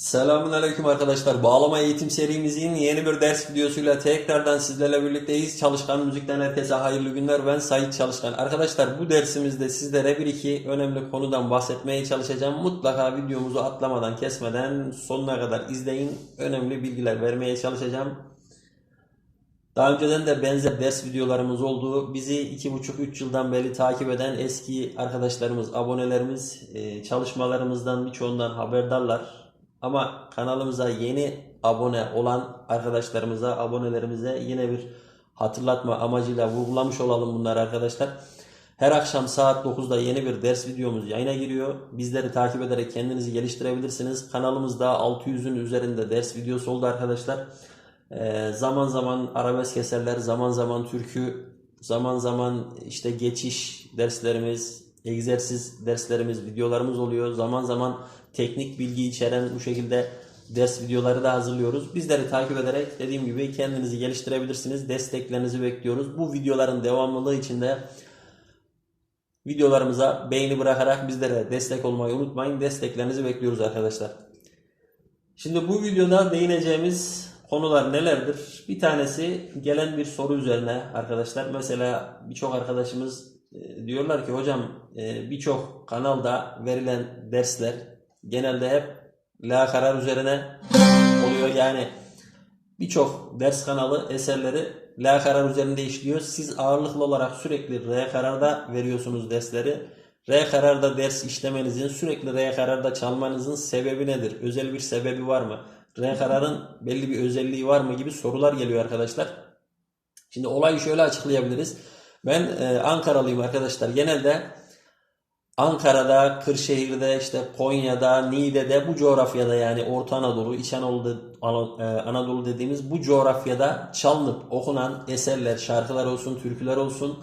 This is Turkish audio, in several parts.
Selamun Aleyküm arkadaşlar. Bağlama eğitim serimizin yeni bir ders videosuyla tekrardan sizlerle birlikteyiz. Çalışkan Müzik'ten herkese hayırlı günler. Ben Sait Çalışkan. Arkadaşlar bu dersimizde sizlere bir iki önemli konudan bahsetmeye çalışacağım. Mutlaka videomuzu atlamadan, kesmeden sonuna kadar izleyin. Önemli bilgiler vermeye çalışacağım. Daha önceden de benzer ders videolarımız oldu. Bizi 2,5-3 yıldan beri takip eden eski arkadaşlarımız, abonelerimiz e, çalışmalarımızdan birçoğundan haberdarlar. Ama kanalımıza yeni abone olan arkadaşlarımıza, abonelerimize yine bir hatırlatma amacıyla vurgulamış olalım bunları arkadaşlar. Her akşam saat 9'da yeni bir ders videomuz yayına giriyor. Bizleri takip ederek kendinizi geliştirebilirsiniz. Kanalımızda 600'ün üzerinde ders videosu oldu arkadaşlar. Ee, zaman zaman arabesk eserler, zaman zaman türkü, zaman zaman işte geçiş derslerimiz, egzersiz derslerimiz, videolarımız oluyor. Zaman zaman teknik bilgi içeren bu şekilde ders videoları da hazırlıyoruz. Bizleri takip ederek dediğim gibi kendinizi geliştirebilirsiniz. Desteklerinizi bekliyoruz. Bu videoların devamlılığı için de videolarımıza beğeni bırakarak bizlere destek olmayı unutmayın. Desteklerinizi bekliyoruz arkadaşlar. Şimdi bu videoda değineceğimiz konular nelerdir? Bir tanesi gelen bir soru üzerine arkadaşlar. Mesela birçok arkadaşımız e, diyorlar ki hocam e, birçok kanalda verilen dersler genelde hep la karar üzerine oluyor. Yani birçok ders kanalı eserleri la karar üzerinde işliyor. Siz ağırlıklı olarak sürekli re kararda veriyorsunuz dersleri. Re kararda ders işlemenizin, sürekli re kararda çalmanızın sebebi nedir? Özel bir sebebi var mı? Re kararın belli bir özelliği var mı gibi sorular geliyor arkadaşlar. Şimdi olayı şöyle açıklayabiliriz. Ben e, Ankaralıyım arkadaşlar. Genelde Ankara'da, Kırşehir'de, işte Konya'da, Niğde'de bu coğrafyada yani Orta Anadolu, İç Anadolu, Ana- e, Anadolu dediğimiz bu coğrafyada çalınıp okunan eserler, şarkılar olsun, türküler olsun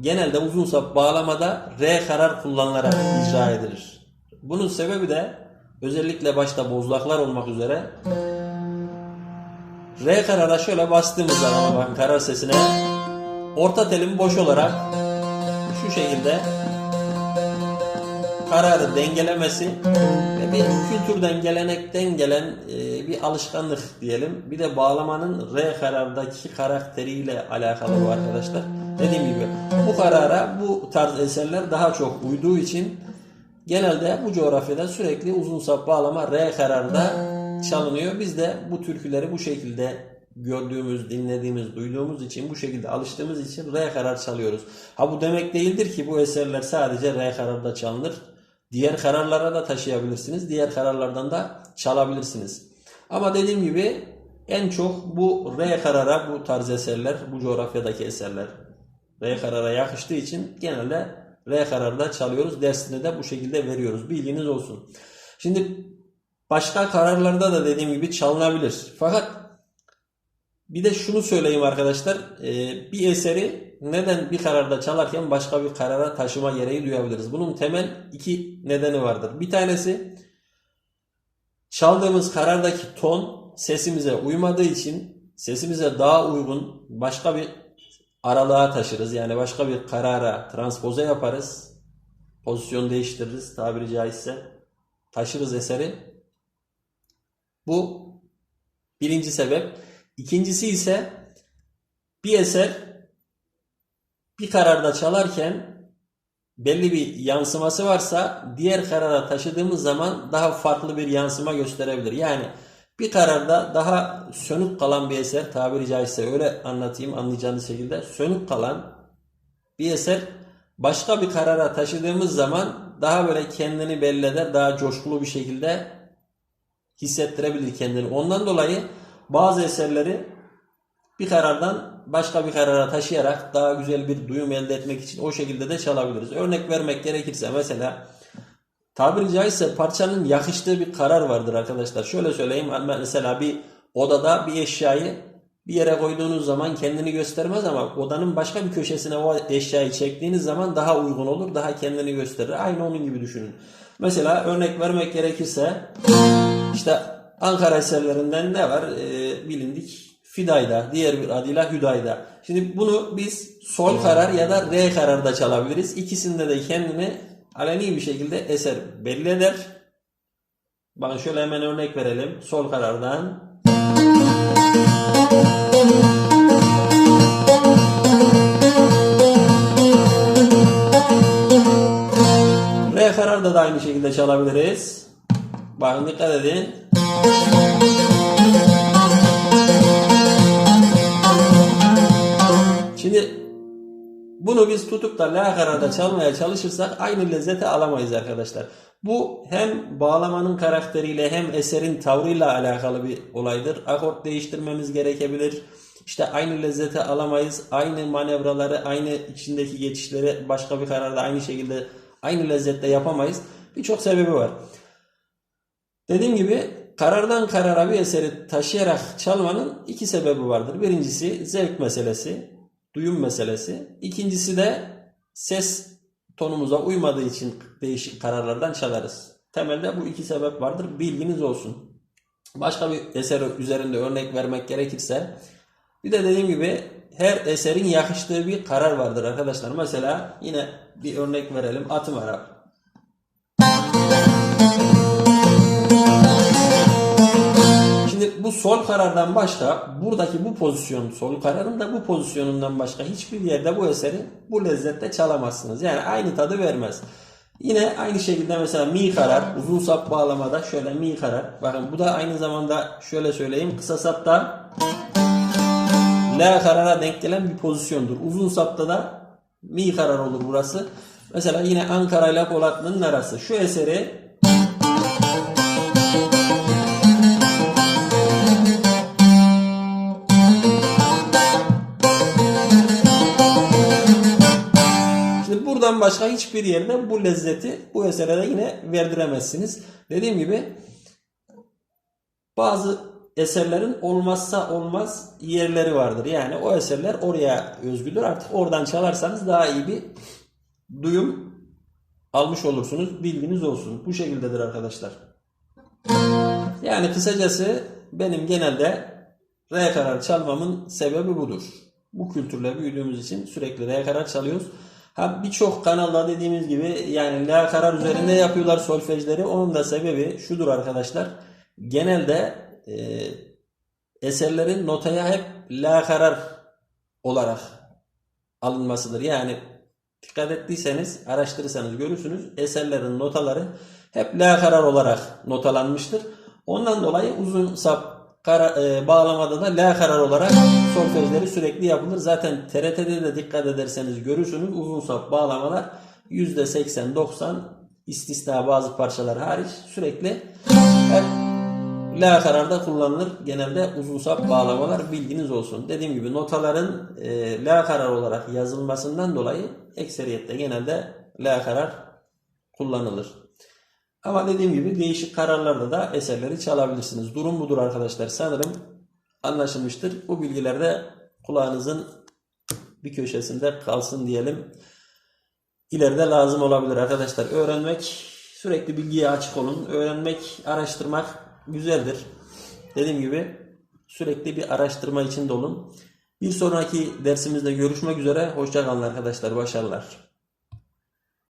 genelde uzun sap bağlamada re karar kullanılarak icra edilir. Bunun sebebi de özellikle başta bozlaklar olmak üzere re karara şöyle bastığımız zaman bakın karar sesine orta telim boş olarak şu şekilde kararı dengelemesi ve bir kültürden, gelenekten gelen e, bir alışkanlık diyelim. Bir de bağlamanın re karardaki karakteriyle alakalı bu arkadaşlar. Dediğim gibi bu karara bu tarz eserler daha çok uyduğu için genelde bu coğrafyada sürekli uzun sap bağlama re kararda çalınıyor. Biz de bu türküleri bu şekilde gördüğümüz, dinlediğimiz, duyduğumuz için, bu şekilde alıştığımız için re karar çalıyoruz. Ha bu demek değildir ki bu eserler sadece re kararda çalınır. Diğer kararlara da taşıyabilirsiniz. Diğer kararlardan da çalabilirsiniz. Ama dediğim gibi en çok bu re karara bu tarz eserler, bu coğrafyadaki eserler re karara yakıştığı için genelde re kararda çalıyoruz. Dersini de bu şekilde veriyoruz. Bilginiz olsun. Şimdi başka kararlarda da dediğim gibi çalınabilir. Fakat bir de şunu söyleyeyim arkadaşlar. Ee, bir eseri neden bir kararda çalarken başka bir karara taşıma gereği duyabiliriz? Bunun temel iki nedeni vardır. Bir tanesi çaldığımız karardaki ton sesimize uymadığı için sesimize daha uygun başka bir aralığa taşırız. Yani başka bir karara transpoze yaparız. Pozisyon değiştiririz tabiri caizse. Taşırız eseri. Bu birinci sebep. İkincisi ise bir eser bir kararda çalarken belli bir yansıması varsa diğer karara taşıdığımız zaman daha farklı bir yansıma gösterebilir. Yani bir kararda daha sönük kalan bir eser tabiri caizse öyle anlatayım anlayacağınız şekilde sönük kalan bir eser başka bir karara taşıdığımız zaman daha böyle kendini belli eder, daha coşkulu bir şekilde hissettirebilir kendini. Ondan dolayı bazı eserleri bir karardan başka bir karara taşıyarak daha güzel bir duyum elde etmek için o şekilde de çalabiliriz. Örnek vermek gerekirse mesela tabiri caizse parçanın yakıştığı bir karar vardır arkadaşlar. Şöyle söyleyeyim mesela bir odada bir eşyayı bir yere koyduğunuz zaman kendini göstermez ama odanın başka bir köşesine o eşyayı çektiğiniz zaman daha uygun olur, daha kendini gösterir. Aynı onun gibi düşünün. Mesela örnek vermek gerekirse işte Ankara eserlerinden ne var? Ee, bilindik Fidayda, diğer bir adıyla Hüdayda. Şimdi bunu biz sol karar ya da re kararda çalabiliriz. İkisinde de kendini aleni bir şekilde eser belli eder. Bakın şöyle hemen örnek verelim. Sol karardan. Re kararda da aynı şekilde çalabiliriz. Bakın dikkat edin. Şimdi bunu biz tutup da la kararda çalmaya çalışırsak aynı lezzeti alamayız arkadaşlar. Bu hem bağlamanın karakteriyle hem eserin tavrıyla alakalı bir olaydır. Akort değiştirmemiz gerekebilir. İşte aynı lezzeti alamayız. Aynı manevraları, aynı içindeki geçişleri başka bir kararda aynı şekilde aynı lezzette yapamayız. Birçok sebebi var. Dediğim gibi karardan karara bir eseri taşıyarak çalmanın iki sebebi vardır. Birincisi zevk meselesi, duyum meselesi. İkincisi de ses tonumuza uymadığı için değişik kararlardan çalarız. Temelde bu iki sebep vardır. Bilginiz olsun. Başka bir eser üzerinde örnek vermek gerekirse bir de dediğim gibi her eserin yakıştığı bir karar vardır arkadaşlar. Mesela yine bir örnek verelim. Atım Arap. Sol karardan başka buradaki bu pozisyon sol kararın da bu pozisyonundan başka hiçbir yerde bu eseri bu lezzette çalamazsınız. Yani aynı tadı vermez. Yine aynı şekilde mesela mi karar uzun sap bağlamada şöyle mi karar. Bakın bu da aynı zamanda şöyle söyleyeyim kısa sapta la karara denk gelen bir pozisyondur. Uzun sapta da mi karar olur burası. Mesela yine Ankara ile Polatlı'nın arası. Şu eseri başka hiçbir yerde bu lezzeti bu esere yine verdiremezsiniz. Dediğim gibi bazı eserlerin olmazsa olmaz yerleri vardır. Yani o eserler oraya özgüdür. Artık oradan çalarsanız daha iyi bir duyum almış olursunuz. Bilginiz olsun. Bu şekildedir arkadaşlar. Yani kısacası benim genelde re karar çalmamın sebebi budur. Bu kültürle büyüdüğümüz için sürekli re karar çalıyoruz. Ha birçok kanalda dediğimiz gibi yani la karar üzerinde yapıyorlar solfejleri. Onun da sebebi şudur arkadaşlar. Genelde e, eserlerin notaya hep la karar olarak alınmasıdır. Yani dikkat ettiyseniz, araştırırsanız görürsünüz. Eserlerin notaları hep la karar olarak notalanmıştır. Ondan dolayı uzun sap kara, e, bağlamada da la karar olarak solfejleri sürekli yapılır. Zaten TRT'de de dikkat ederseniz görürsünüz uzun sap bağlamalar %80-90 istisna bazı parçalar hariç sürekli hep la kararda kullanılır. Genelde uzun sap bağlamalar bilginiz olsun. Dediğim gibi notaların e, la karar olarak yazılmasından dolayı ekseriyette genelde la karar kullanılır. Ama dediğim gibi değişik kararlarda da eserleri çalabilirsiniz. Durum budur arkadaşlar. Sanırım anlaşılmıştır. Bu bilgiler de kulağınızın bir köşesinde kalsın diyelim. İleride lazım olabilir arkadaşlar. Öğrenmek, sürekli bilgiye açık olun. Öğrenmek, araştırmak güzeldir. Dediğim gibi sürekli bir araştırma içinde olun. Bir sonraki dersimizde görüşmek üzere. Hoşçakalın arkadaşlar. Başarılar.